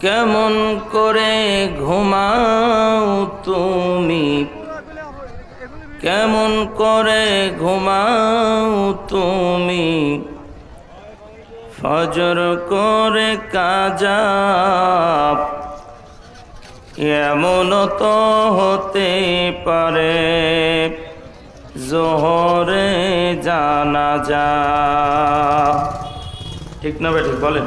কেমন করে ঘুমাও তুমি? কেমন করে ঘুমাও তুমি? ফজর করে কাজা এমন তো হতে পারে। জোহরে জানা যা ঠিক না ঠিক বলেন।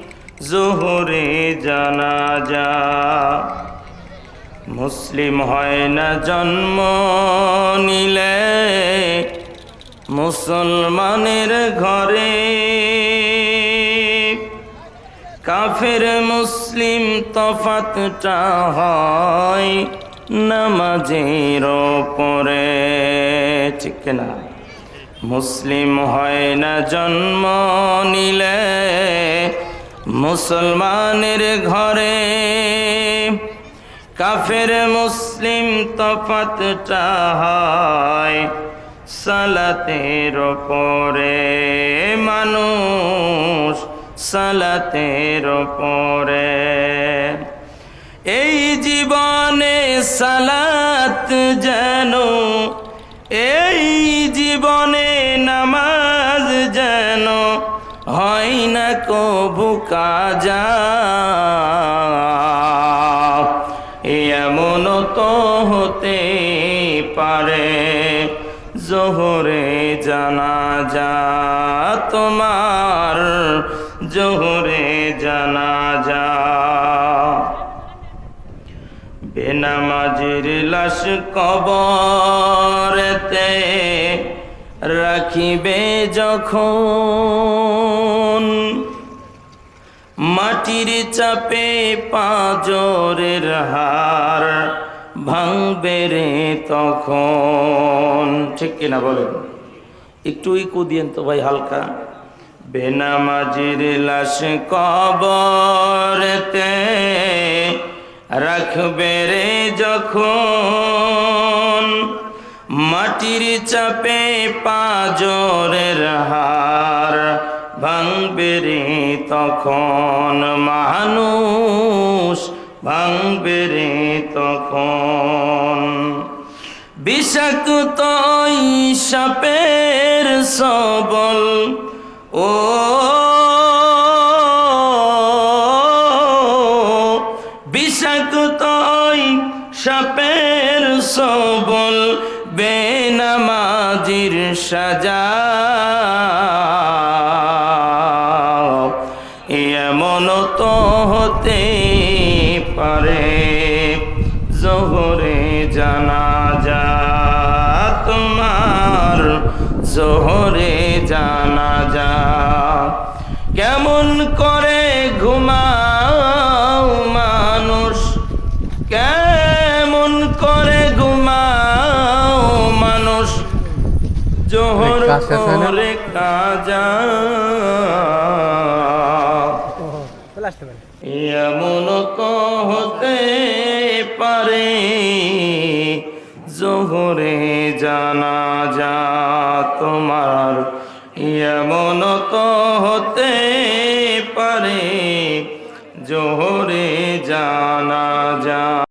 জোহরে জানা যা মুসলিম হয় না জন্ম নিলে, মুসলমানের ঘরে। কাফের মুসলিম তফাতটা হয় নামাজের পরে ঠিক না? মুসলিম হয় না জন্ম নিলে মুসলমানের ঘরে কাফের মুসলিম তফাতটা হয় সালাতের পরে মানুষ সালাতের পরে এই জীবনে সালাত যেন, এই জীবনে কবু কাজা এমন তো হতে পারে জোহরে জানা যা তোমার জোহরে জানা যা বেনামাজির লাশ কবরেতে রাখিবে যখন মাটির চাপে পাঁজরের হার ভাঙবে রে তখন। ঠিক কিনা বলেন? একটু ইকু দিয়েন তো ভাই হালকা। বেনামাজির লাশ কবরেতে রাখবে রে যখন। মাটির চাপে পাজরের হার ভাঙবে রে তখন মানুষ, ভাঙবে রে তখন। বিষাক্ত সাপের সবল, ও বিষাক্ত সাপের সবল, বেনামাজির সাজা জোহরে জানা যা কেমন করে ঘুমাও মানুষ? কেমন করে ঘুমাও মানুষ? জোহর? করে কাজা। এমন হতে পারে জোহরে জানা যা তোমার এমন তো হতে পারে জোহরে জানা যা